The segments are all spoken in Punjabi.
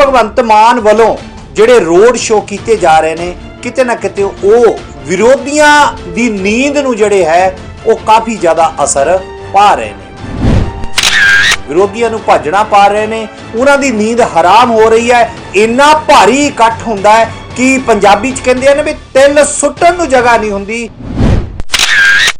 ਭਗਵੰਤ ਮਾਨ ਵੱਲੋਂ ਜਿਹੜੇ ਰੋਡ ਸ਼ੋਅ ਕੀਤੇ ਜਾ ਰਹੇ ਨੇ, ਕਿਤੇ ਨਾ ਕਿਤੇ ਉਹ ਵਿਰੋਧੀਆਂ ਦੀ ਨੀਂਦ ਨੂੰ ਜਿਹੜੇ ਹੈ, ਉਹ ਕਾਫੀ ਜ਼ਿਆਦਾ ਅਸਰ ਪਾ ਰਹੇ ਨੇ। ਵਿਰੋਧੀਆਂ ਨੂੰ ਭਾਜਣਾ ਪਾ ਰਹੇ ਨੇ, ਉਹਨਾਂ ਦੀ ਨੀਂਦ ਹਰਾਮ ਹੋ ਰਹੀ ਹੈ। ਇੰਨਾ ਭਾਰੀ ਇਕੱਠ ਹੁੰਦਾ ਹੈ ਕਿ ਪੰਜਾਬੀ ਚ ਕਹਿੰਦੇ ਨੇ ਵੀ ਤਿਲ ਸੁੱਟਣ ਨੂੰ ਜਗ੍ਹਾ ਨਹੀਂ ਹੁੰਦੀ।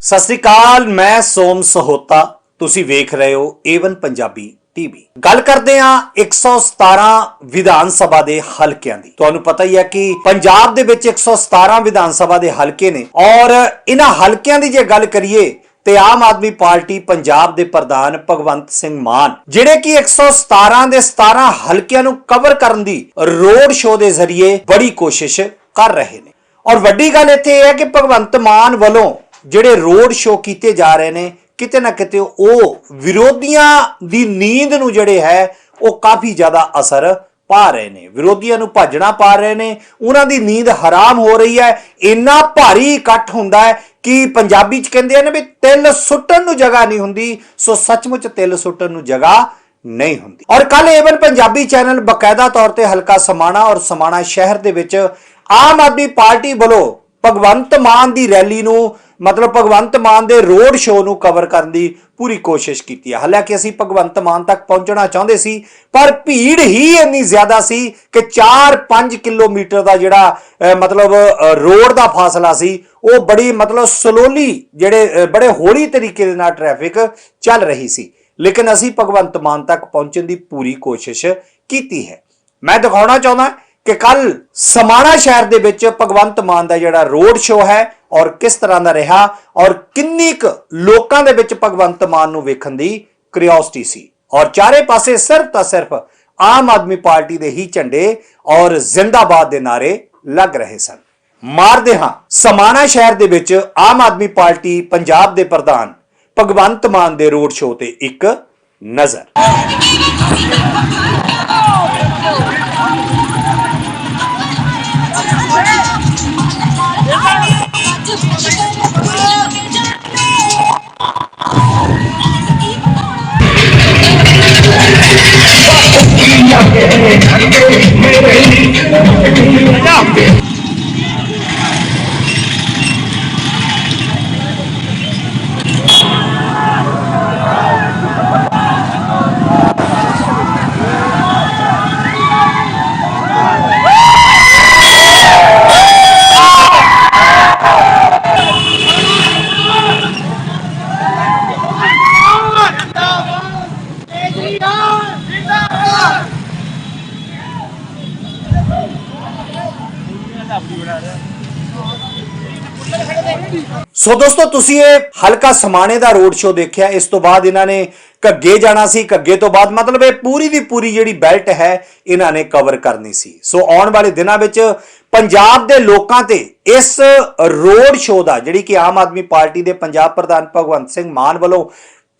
ਸਤਿ ਸ੍ਰੀ ਅਕਾਲ, ਮੈਂ ਸੋਮ ਸਹੋਤਾ। ਤੁਸੀਂ ਵੇਖ ਰਹੇ ਹੋ ਏਵਨ ਪੰਜਾਬੀ। ਟੀਵੀ ਗੱਲ ਕਰਦੇ ਹਾਂ 117 ਵਿਧਾਨ ਸਭਾ ਦੇ ਹਲਕਿਆਂ ਦੀ। ਤੁਹਾਨੂੰ ਪਤਾ ਹੀ ਹੈ ਕਿ ਪੰਜਾਬ ਦੇ ਵਿੱਚ 117 ਵਿਧਾਨ ਸਭਾ ਦੇ ਹਲਕੇ ਨੇ ਔਰ ਇਹਨਾਂ ਹਲਕਿਆਂ ਦੀ ਜੇ ਗੱਲ ਕਰੀਏ ਤੇ ਆਮ ਆਦਮੀ ਪਾਰਟੀ ਪੰਜਾਬ ਦੇ ਪ੍ਰਧਾਨ ਭਗਵੰਤ ਸਿੰਘ ਮਾਨ, ਜਿਹੜੇ ਕਿ 117 ਦੇ 17 ਹਲਕਿਆਂ ਨੂੰ ਕਵਰ ਕਰਨ ਦੀ ਰੋਡ ਸ਼ੋਅ ਦੇ ਜ਼ਰੀਏ ਬੜੀ ਕੋਸ਼ਿਸ਼ ਕਰ ਰਹੇ ਨੇ। ਔਰ ਵੱਡੀ ਗੱਲ ਇੱਥੇ ਇਹ ਹੈ ਕਿ ਭਗਵੰਤ ਮਾਨ ਵੱਲੋਂ ਜਿਹੜੇ ਰੋਡ ਸ਼ੋਅ ਕੀਤੇ ਜਾ ਰਹੇ ਨੇ ਕਿਤੇ ਨਾ ਕਿਤੇ ਉਹ ਵਿਰੋਧੀਆਂ ਦੀ ਨੀਂਦ ਨੂੰ ਜਿਹੜੇ ਹੈ, ਉਹ ਕਾਫੀ ਜ਼ਿਆਦਾ ਅਸਰ ਪਾ ਰਹੇ ਨੇ। ਵਿਰੋਧੀਆਂ ਨੂੰ ਭਾਜਣਾ ਪਾ ਰਹੇ ਨੇ। ਉਹਨਾਂ ਦੀ ਨੀਂਦ ਹਰਾਮ ਹੋ ਰਹੀ ਹੈ। ਇੰਨਾ ਭਾਰੀ ਇਕੱਠ ਹੁੰਦਾ ਹੈ ਕਿ ਪੰਜਾਬੀ ਚ ਕਹਿੰਦੇ ਨੇ ਵੀ ਤਿਲ ਸੁੱਟਣ ਨੂੰ ਜਗ੍ਹਾ ਨਹੀਂ ਹੁੰਦੀ। ਸੋ ਸੱਚਮੁੱਚ ਤਿਲ ਸੁੱਟਣ ਨੂੰ ਜਗ੍ਹਾ ਨਹੀਂ ਹੁੰਦੀ। ਔਰ ਕੱਲ ਏਵਨ ਪੰਜਾਬੀ ਚੈਨਲ ਬਕਾਇਦਾ ਤੌਰ ਤੇ ਹਲਕਾ ਸਮਾਣਾ ਔਰ ਸਮਾਣਾ ਸ਼ਹਿਰ ਦੇ ਵਿੱਚ ਆਮ ਆਦਮੀ ਪਾਰਟੀ ਵੱਲੋਂ ਭਗਵੰਤ ਮਾਨ ਦੀ ਰੈਲੀ ਨੂੰ ਮਤਲਬ ਭਗਵੰਤ ਮਾਨ ਦੇ ਰੋਡ ਸ਼ੋਅ ਨੂੰ ਕਵਰ ਕਰਨ ਦੀ ਪੂਰੀ ਕੋਸ਼ਿਸ਼ ਕੀਤੀ ਹੈ ਹਾਲਾਂਕਿ ਅਸੀਂ ਭਗਵੰਤ ਮਾਨ ਤੱਕ ਪਹੁੰਚਣਾ ਚਾਹੁੰਦੇ ਸੀ, ਪਰ ਭੀੜ ਹੀ ਇੰਨੀ ਜ਼ਿਆਦਾ ਸੀ ਕਿ 4-5 ਕਿਲੋਮੀਟਰ ਦਾ ਜਿਹੜਾ ਮਤਲਬ ਰੋਡ ਦਾ ਫਾਸਲਾ ਸੀ, ਉਹ ਬੜੀ, ਮਤਲਬ ਸਲੋਲੀ ਜਿਹੜੇ ਬੜੇ ਹੌਲੀ ਤਰੀਕੇ ਦੇ ਨਾਲ ਟ੍ਰੈਫਿਕ ਚੱਲ ਰਹੀ ਸੀ। ਲੇਕਿਨ ਅਸੀਂ ਭਗਵੰਤ ਮਾਨ ਤੱਕ ਪਹੁੰਚਣ ਦੀ ਪੂਰੀ ਕੋਸ਼ਿਸ਼ ਕੀਤੀ ਹੈ। ਮੈਂ ਦਿਖਾਉਣਾ ਚਾਹੁੰਦਾ ਕਿ ਕੱਲ ਸਮਾਣਾ ਸ਼ਹਿਰ ਦੇ ਵਿੱਚ ਭਗਵੰਤ ਮਾਨ ਦਾ ਜਿਹੜਾ ਰੋਡ ਸ਼ੋਅ ਹੈ ਔਰ ਕਿਸ ਤਰ੍ਹਾਂ ਦਾ ਰਿਹਾ ਔਰ ਕਿੰਨੀ ਕੁ ਲੋਕਾਂ ਦੇ ਵਿੱਚ ਭਗਵੰਤ ਮਾਨ ਨੂੰ ਵੇਖਣ ਦੀ ਕਿਉਰਿਓਸਿਟੀ ਸੀ। ਔਰ ਚਾਰੇ ਪਾਸੇ ਸਿਰਫ ਤਾਂ ਸਿਰਫ ਆਮ ਆਦਮੀ ਪਾਰਟੀ ਦੇ ਹੀ ਝੰਡੇ ਔਰ ਜ਼ਿੰਦਾਬਾਦ ਦੇ ਨਾਰੇ ਲੱਗ ਰਹੇ ਸਨ। ਮਾਰਦੇ ਹਾਂ, ਸਮਾਣਾ ਸ਼ਹਿਰ ਦੇ ਵਿੱਚ ਆਮ ਆਦਮੀ ਪਾਰਟੀ ਪੰਜਾਬ ਦੇ ਪ੍ਰਧਾਨ ਭਗਵੰਤ ਮਾਨ ਦੇ ਰੋਡ ਸ਼ੋਅ ਤੇ ਇੱਕ ਨਜ਼ਰ। Now! ਸੋ ਦੋਸਤੋ, ਤੁਸੀਂ ਇਹ ਹਲਕਾ ਸਮਾਣੇ ਦਾ ਰੋਡ ਸ਼ੋਅ ਦੇਖਿਆ। ਇਸ ਤੋਂ ਬਾਅਦ ਇਹਨਾਂ ਨੇ ਘੱਗੇ ਜਾਣਾ ਸੀ। ਘੱਗੇ ਤੋਂ ਬਾਅਦ ਮਤਲਬ ਇਹ ਪੂਰੀ ਦੀ ਪੂਰੀ ਜਿਹੜੀ ਬੈਲਟ ਹੈ, ਇਹਨਾਂ ਨੇ ਕਵਰ ਕਰਨੀ ਸੀ। ਸੋ ਆਉਣ ਵਾਲੇ ਦਿਨਾਂ ਵਿੱਚ ਪੰਜਾਬ ਦੇ ਲੋਕਾਂ ਤੇ ਇਸ ਰੋਡ ਸ਼ੋਅ ਦਾ, ਜਿਹੜੀ ਕਿ ਆਮ ਆਦਮੀ ਪਾਰਟੀ ਦੇ ਪੰਜਾਬ ਪ੍ਰਧਾਨ ਭਗਵੰਤ ਸਿੰਘ ਮਾਨ ਵੱਲੋਂ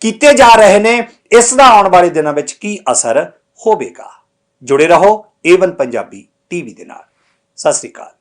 ਕੀਤੇ ਜਾ ਰਹੇ ਨੇ, ਇਸ ਦਾ ਆਉਣ ਵਾਲੇ ਦਿਨਾਂ ਵਿੱਚ ਕੀ ਅਸਰ ਹੋਵੇਗਾ? ਜੁੜੇ ਰਹੋ ਏਵਨ ਪੰਜਾਬੀ ਟੀਵੀ ਦੇ ਨਾਲ। ਸਤਿ ਸ੍ਰੀ ਅਕਾਲ।